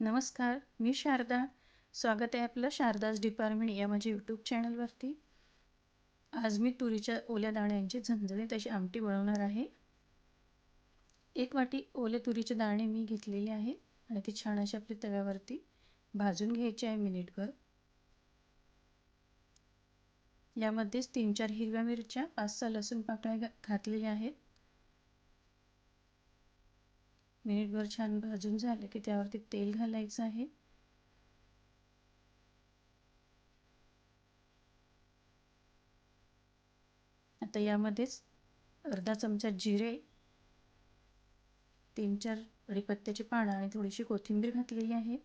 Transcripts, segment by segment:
नमस्कार मी शारदा. स्वागत आहे आपलं शारदाज डिपार्टमेंट या माझ्या यूट्यूब चॅनलवरती आज मी तुरीच्या ओल्या दाण्यांची झणझणीत अशी आमटी बनवणार आहे. एक वाटी ओले तुरीचे दाणे मी घेतलेले आहे आणि ते छान अशा आपल्या तव्यावरती भाजून घ्यायचे आहे मिनिटभर. यामध्येच तीन चार हिरव्या मिरच्या पाच सहा लसूण पाकळ्या घातलेल्या आहेत. मिनिटभर छान भाजून झालं की त्यावरती तेल घालायचं आहे. आता यामध्येच अर्धा चमचा जिरे तीन चार कढीपत्त्याची पानं आणि थोडीशी कोथिंबीर घातलेली आहे.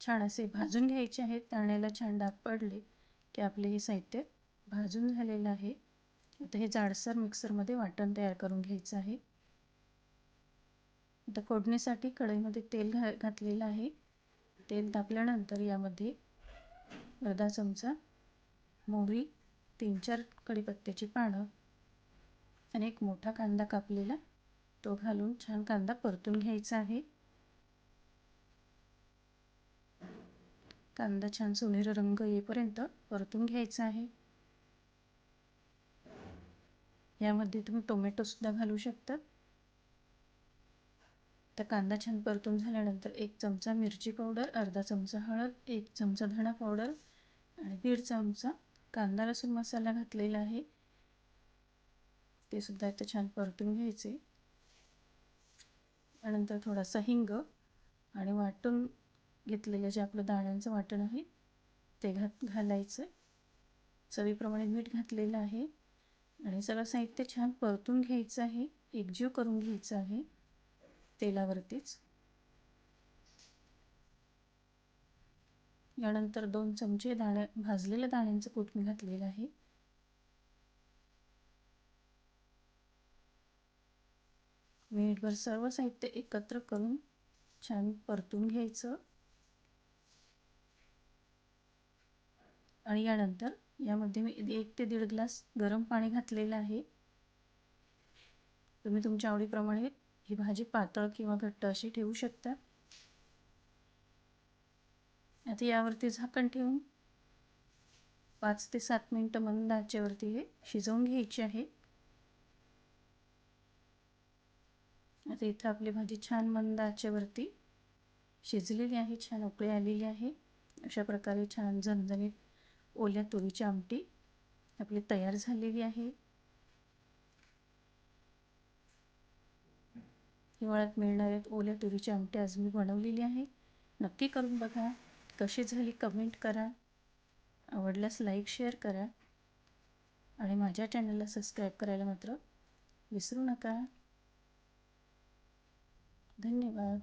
छान असे भाजून घ्यायचे आहेत. ताण्याला छान डाग पडले की आपले हे साहित्य भाजून झालेलं आहे. आता हे जाडसर मिक्सरमध्ये वाटण तयार करून घ्यायचं आहे. आता फोडणीसाठी कढईमध्ये तेल घा घातलेलं आहे. तेल तापल्यानंतर यामध्ये अर्धा चमचा मोहरी तीन चार कढीपत्त्याची पानं आणि एक मोठा कांदा कापलेला. तो घालून छान कांदा परतून घ्यायचा आहे. कांदा छान सोनेरी रंग येईपर्यंत परतून घ्यायचा आहे. यामध्ये तुम्ही टोमॅटोसुद्धा घालू शकता तर कांदा छान परतून झाल्यानंतर एक चमचा मिरची पावडर अर्धा चमचा हळद एक चमचा धणा पावडर आणि दीड चमचा कांदा लसूण मसाला घातलेला आहे. ते सुद्धा इथं छान परतून घ्यायचे. त्यानंतर थोडासा हिंग आणि वाटून घेतलेलं जे आपलं दाण्यांचं वाटण आहे ते घात घालायचं. चवीप्रमाणे मीठ घातलेलं आहे आणि सगळं साहित्य छान परतून घ्यायचं आहे. एकजीव करून घ्यायचं आहे. तेलावरतीच. यानंतर दोन चमचे दाण्या भाजलेल्या दाण्यांचं कूट मी घातलेलं आहे. मिनिटभर सर्व साहित्य एकत्र करून छान परतून घ्यायचं. आणि यानंतर यामध्ये मी एक ते दीड ग्लास गरम पाणी घातलेलं आहे. तुम्ही तुमच्या आवडीप्रमाणे ही भाजी पातळ किंवा घट्ट अशी ठेवू शकता. आता यावरती झाकण ठेवून पाच ते सात मिनटं मंद आचेवरती हे शिजवून घ्यायची आहे. आता इथं आपली भाजी छान मंद आचेवरती शिजलेली आहे छान उकळी आलेली आहे. अशा प्रकारे छान झणझणीत ओल्या तुरीची आमटी आपली तयार झालेली आहे. हिवाळ्यात मिळणाऱ्या ओल्या तुरीची आमटी आज मी बनवलेली आहे. नक्की करून बघा. कशी झाली कमेंट करा. आवडल्यास लाईक शेअर करा. आणि माझ्या चॅनलला सबस्क्राईब करायला मात्र विसरू नका. धन्यवाद.